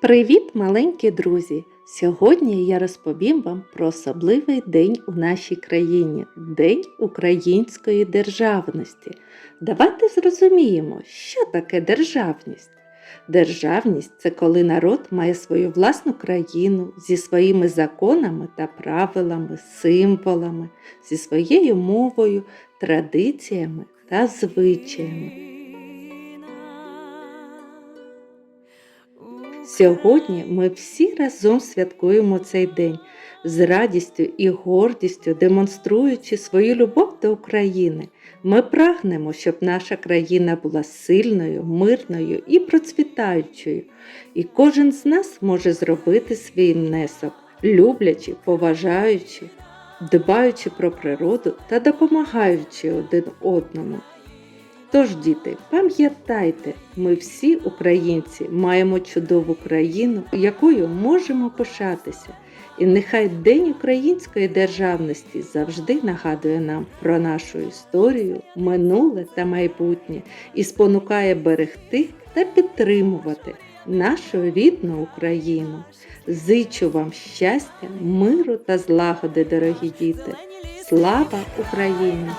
Привіт, маленькі друзі! Сьогодні я розповім вам про особливий день у нашій країні День української державності. Давайте зрозуміємо, що таке державність. Державність це коли народ має свою власну країну зі своїми законами та правилами, символами, зі своєю мовою, традиціями та звичаями. Сьогодні ми всі разом святкуємо цей день з радістю і гордістю, демонструючи свою любов до України. Ми прагнемо, щоб наша країна була сильною, мирною і процвітаючою, і кожен з нас може зробити свій внесок, люблячи, поважаючи, дбаючи про природу та допомагаючи один одному. Тож, діти, пам'ятайте, ми всі українці маємо чудову країну, якою можемо пишатися. І нехай День української державності завжди нагадує нам про нашу історію, минуле та майбутнє і спонукає берегти та підтримувати нашу рідну Україну. Зичу вам щастя, миру та злагоди, дорогі діти. Слава Україні!